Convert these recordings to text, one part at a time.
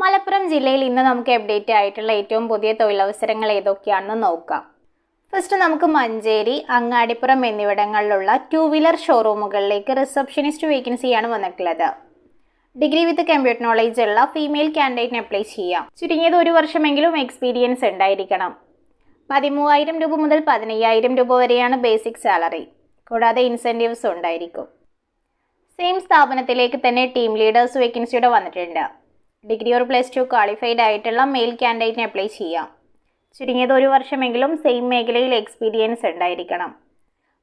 മലപ്പുറം ജില്ലയിൽ ഇന്ന് നമുക്ക് അപ്ഡേറ്റ് ആയിട്ടുള്ള ഏറ്റവും പുതിയ തൊഴിലവസരങ്ങൾ ഏതൊക്കെയാണെന്ന് നോക്കാം. ഫസ്റ്റ് നമുക്ക് മഞ്ചേരി അങ്ങാടിപ്പുറം എന്നിവിടങ്ങളിലുള്ള ടു വീലർ ഷോറൂമുകളിലേക്ക് റിസപ്ഷനിസ്റ്റ് വേക്കൻസിയാണ് വന്നിട്ടുള്ളത്. ഡിഗ്രി വിത്ത് കമ്പ്യൂട്ടർ നോളേജ് ഉള്ള ഫീമെയിൽ കാൻഡിഡേറ്റിന് അപ്ലൈ ചെയ്യാം. ചുരുങ്ങിയത് ഒരു വർഷമെങ്കിലും എക്സ്പീരിയൻസ് ഉണ്ടായിരിക്കണം. പതിമൂവായിരം രൂപ മുതൽ പതിനയ്യായിരം രൂപ വരെയാണ് ബേസിക് സാലറി കൂടാതെ ഇൻസെന്റീവ്സ് ഉണ്ടായിരിക്കും. സെയിം സ്ഥാപനത്തിലേക്ക് തന്നെ ടീം ലീഡേഴ്സ് വേക്കൻസിയുടെ വന്നിട്ടുണ്ട്. Degree or plus two qualified ആയിട്ടുള്ള മെയിൽ ക്യാൻഡിഡേറ്റിന് അപ്ലൈ ചെയ്യാം. ചുരുങ്ങിയത് ഒരു വർഷമെങ്കിലും സെയിം മേഖലയിൽ എക്സ്പീരിയൻസ് ഉണ്ടായിരിക്കണം.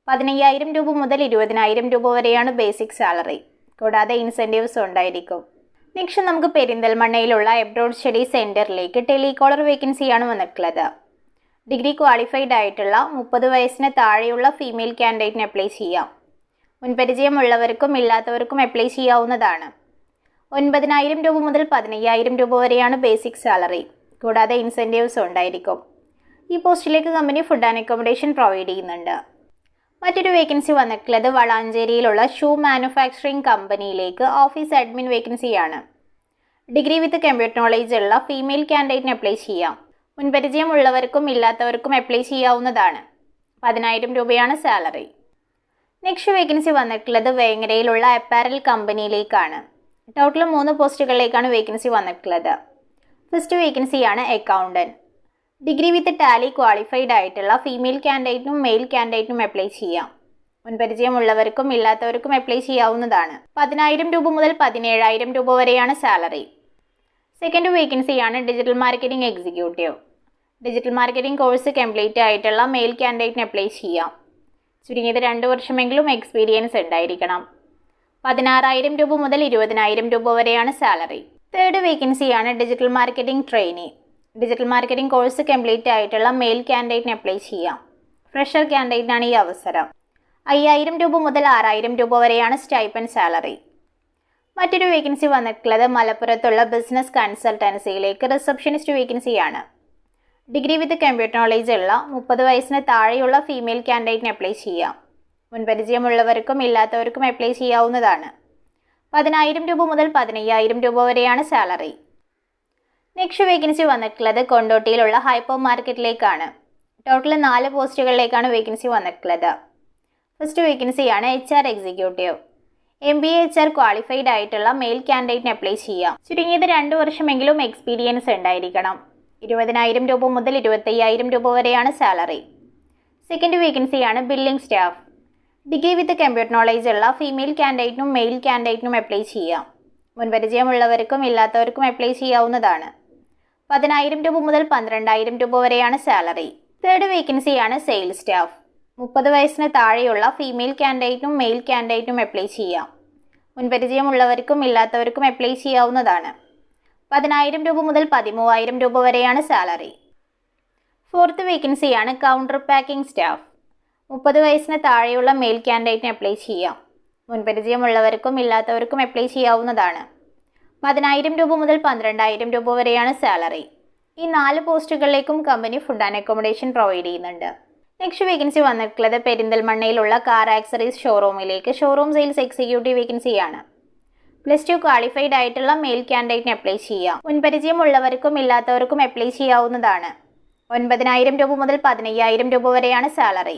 പതിനയ്യായിരം രൂപ മുതൽ ഇരുപതിനായിരം രൂപ വരെയാണ് ബേസിക് സാലറി കൂടാതെ ഇൻസെന്റീവ്സ് ഉണ്ടായിരിക്കും. നെക്സ്റ്റ് നമുക്ക് പെരിന്തൽമണ്ണയിലുള്ള എബ്രോഡ് സ്റ്റഡി സെന്ററിലേക്ക് ടെലികോളർ വേക്കൻസിയാണ് വന്നിട്ടുള്ളത്. ഡിഗ്രി ക്വാളിഫൈഡ് ആയിട്ടുള്ള മുപ്പത് വയസ്സിന് താഴെയുള്ള ഫീമെയിൽ ക്യാൻഡിഡേറ്റിന് അപ്ലൈ ചെയ്യാം. മുൻപരിചയമുള്ളവർക്കും ഇല്ലാത്തവർക്കും അപ്ലൈ ചെയ്യാവുന്നതാണ്. ഒൻപതിനായിരം രൂപ മുതൽ പതിനയ്യായിരം രൂപ വരെയാണ് ബേസിക് സാലറി കൂടാതെ ഇൻസെന്റീവ്സ് ഉണ്ടായിരിക്കും. ഈ പോസ്റ്റിലേക്ക് company food and accommodation provide ചെയ്യുന്നുണ്ട്. മറ്റൊരു വേക്കൻസി വന്നിട്ടുള്ളത് വളാഞ്ചേരിയിലുള്ള ഷൂ മാനുഫാക്ചറിംഗ് കമ്പനിയിലേക്ക് ഓഫീസ് അഡ്മിൻ വേക്കൻസിയാണ് ഡിഗ്രി വിത്ത് കമ്പ്യൂട്ടർ നോളേജ് ഉള്ള ഫീമെയിൽ കാൻഡിഡേറ്റിന് അപ്ലൈ ചെയ്യാം. മുൻപരിചയം ഉള്ളവർക്കും ഇല്ലാത്തവർക്കും അപ്ലൈ ചെയ്യാവുന്നതാണ്. പതിനായിരം രൂപയാണ് സാലറി നെക്സ്റ്റ് വേക്കൻസി വന്നിട്ടുള്ളത് വേങ്ങരയിലുള്ള അപ്പാരൽ കമ്പനിയിലേക്കാണ് ടോട്ടൽ മൂന്ന് പോസ്റ്റുകളിലേക്കാണ് വേക്കൻസി വന്നിട്ടുള്ളത്. ഫസ്റ്റ് വേക്കൻസിയാണ് accountant degree with Tally qualified ആയിട്ടുള്ള ഫീമെയിൽ കാൻഡിഡേറ്റിനും മെയിൽ കാൻഡിഡേറ്റിനും അപ്ലൈ ചെയ്യാം. മുൻപരിചയമുള്ളവർക്കും ഇല്ലാത്തവർക്കും അപ്ലൈ ചെയ്യാവുന്നതാണ്. പതിനായിരം രൂപ മുതൽ പതിനേഴായിരം രൂപ വരെയാണ് സാലറി സെക്കൻഡ് വേക്കൻസിയാണ് digital marketing executive digital marketing course complete ആയിട്ടുള്ള മെയിൽ കാൻഡിഡേറ്റിന് അപ്ലൈ ചെയ്യാം. ചുരുങ്ങിയത് രണ്ട് വർഷമെങ്കിലും എക്സ്പീരിയൻസ് ഉണ്ടായിരിക്കണം. പതിനാറായിരം രൂപ മുതൽ ഇരുപതിനായിരം രൂപ വരെയാണ് സാലറി. തേർഡ് വേക്കൻസിയാണ് digital marketing trainee digital marketing course complete ആയിട്ടുള്ള മെയിൽ ക്യാൻഡിഡേറ്റിന് അപ്ലൈ ചെയ്യാം. ഫ്രഷർ ക്യാൻഡിഡേറ്റിനാണ് ഈ അവസരം. അയ്യായിരം രൂപ മുതൽ ആറായിരം രൂപ വരെയാണ് സ്റ്റൈപ്പൻ സാലറി മറ്റൊരു വേക്കൻസി വന്നിട്ടുള്ളത് മലപ്പുറത്തുള്ള ബിസിനസ് കൺസൾട്ടൻസിയിലേക്ക് റിസപ്ഷനിസ്റ്റ് വേക്കൻസിയാണ് ഡിഗ്രി വിത്ത് കമ്പ്യൂട്ടർ നോളേജ് ഉള്ള മുപ്പത് വയസ്സിന് താഴെയുള്ള ഫീമെയിൽ ക്യാൻഡിഡേറ്റിന് അപ്ലൈ ചെയ്യാം. മുൻപരിചയമുള്ളവർക്കും ഇല്ലാത്തവർക്കും അപ്ലൈ ചെയ്യാവുന്നതാണ്. പതിനായിരം രൂപ മുതൽ പതിനയ്യായിരം രൂപ വരെയാണ് സാലറി നെക്സ്റ്റ് വേക്കൻസി വന്നിട്ടുള്ളത് കൊണ്ടോട്ടിയിലുള്ള ഹൈപ്പർ മാർക്കറ്റിലേക്കാണ് ടോട്ടൽ നാല് പോസ്റ്റുകളിലേക്കാണ് വേക്കൻസി വന്നിട്ടുള്ളത്. ഫസ്റ്റ് വേക്കൻസിയാണ് H R executive M B H R qualified ആയിട്ടുള്ള മെയിൽ കാൻഡിഡേറ്റിന് അപ്ലൈ ചെയ്യാം. ചുരുങ്ങിയത് രണ്ട് വർഷമെങ്കിലും എക്സ്പീരിയൻസ് ഉണ്ടായിരിക്കണം. ഇരുപതിനായിരം രൂപ മുതൽ ഇരുപത്തയ്യായിരം രൂപ വരെയാണ് സാലറി സെക്കൻഡ് വേക്കൻസിയാണ് billing staff degree with computer knowledge ഉള്ള ഫീമെയിൽ കാൻഡിഡേറ്റിനും മെയിൽ കാൻഡിഡേറ്റിനും അപ്ലൈ ചെയ്യാം. മുൻപരിചയമുള്ളവർക്കും ഇല്ലാത്തവർക്കും അപ്ലൈ ചെയ്യാവുന്നതാണ്. പതിനായിരം രൂപ മുതൽ പന്ത്രണ്ടായിരം രൂപ വരെയാണ് സാലറി തേർഡ് വേക്കൻസിയാണ് സെയിൽസ് സ്റ്റാഫ് മുപ്പത് വയസ്സിന് താഴെയുള്ള ഫീമെയിൽ കാൻഡിഡേറ്റിനും മെയിൽ കാൻഡിഡേറ്റിനും അപ്ലൈ ചെയ്യാം. മുൻപരിചയമുള്ളവർക്കും ഇല്ലാത്തവർക്കും അപ്ലൈ ചെയ്യാവുന്നതാണ്. പതിനായിരം രൂപ മുതൽ പതിമൂവായിരം രൂപ വരെയാണ് സാലറി ഫോർത്ത് വേക്കൻസിയാണ് കൗണ്ടർ പാക്കിംഗ് സ്റ്റാഫ് മുപ്പത് വയസ്സിന് താഴെയുള്ള മെയിൽ ക്യാൻഡിഡേറ്റിന് അപ്ലൈ ചെയ്യാം. മുൻപരിചയമുള്ളവർക്കും ഇല്ലാത്തവർക്കും അപ്ലൈ ചെയ്യാവുന്നതാണ്. പതിനായിരം രൂപ മുതൽ പന്ത്രണ്ടായിരം രൂപ വരെയാണ് സാലറി ഈ നാല് പോസ്റ്റുകളിലേക്കും company food and accommodation provide ചെയ്യുന്നുണ്ട്. നെക്സ്റ്റ് വേക്കൻസി വന്നിട്ടുള്ളത് പെരിന്തൽമണ്ണയിലുള്ള കാർ ആക്സറീസ് ഷോറൂമിലേക്ക് ഷോറൂം സെയിൽസ് എക്സിക്യൂട്ടീവ് വേക്കൻസിയാണ് പ്ലസ് ടു ക്വാളിഫൈഡ് ആയിട്ടുള്ള മെയിൽ ക്യാൻഡിഡേറ്റിന് അപ്ലൈ ചെയ്യാം. മുൻപരിചയമുള്ളവർക്കും ഇല്ലാത്തവർക്കും അപ്ലൈ ചെയ്യാവുന്നതാണ്. ഒൻപതിനായിരം രൂപ മുതൽ പതിനയ്യായിരം രൂപ വരെയാണ് സാലറി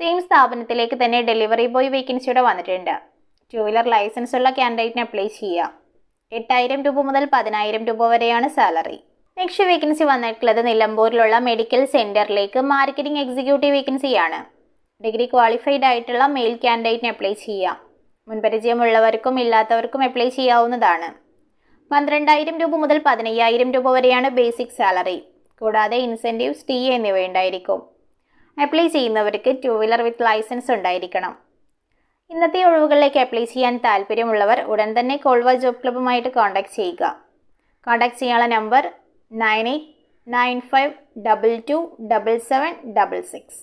സെയിം സ്ഥാപനത്തിലേക്ക് തന്നെ ഡെലിവറി ബോയ് വേക്കൻസിയുടെ വന്നിട്ടുണ്ട്. ടു വീലർ ലൈസൻസ് ഉള്ള ക്യാൻഡിഡേറ്റിന് അപ്ലൈ ചെയ്യാം. എട്ടായിരം രൂപ മുതൽ പതിനായിരം രൂപ വരെയാണ് സാലറി നെക്സ്റ്റ് വേക്കൻസി വന്നിട്ടുള്ളത് നിലമ്പൂരിലുള്ള മെഡിക്കൽ സെന്ററിലേക്ക് മാർക്കറ്റിംഗ് എക്സിക്യൂട്ടീവ് വേക്കൻസിയാണ് ഡിഗ്രി ക്വാളിഫൈഡ് ആയിട്ടുള്ള മെയിൽ ക്യാൻഡിഡേറ്റിന് അപ്ലൈ ചെയ്യാം. മുൻപരിചയമുള്ളവർക്കും ഇല്ലാത്തവർക്കും അപ്ലൈ ചെയ്യാവുന്നതാണ്. പന്ത്രണ്ടായിരം രൂപ മുതൽ പതിനയ്യായിരം രൂപ വരെയാണ് ബേസിക് സാലറി കൂടാതെ ഇൻസെന്റീവ്സ് ടി എന്നിവ ഉണ്ടായിരിക്കും അപ്ലൈ ചെയ്യുന്നവർക്ക് ടു വീലർ വിത്ത് ലൈസൻസ് ഉണ്ടായിരിക്കണം. ഇന്നത്തെ ഒഴിവുകളിലേക്ക് അപ്ലൈ ചെയ്യാൻ താല്പര്യമുള്ളവർ ഉടൻ തന്നെ കോൾവ ജോബ് ക്ലബ്ബുമായിട്ട് കോൺടാക്ട് ചെയ്യുക. കോൺടാക്ട് ചെയ്യാനുള്ള number nine eight nine five double two double seven double six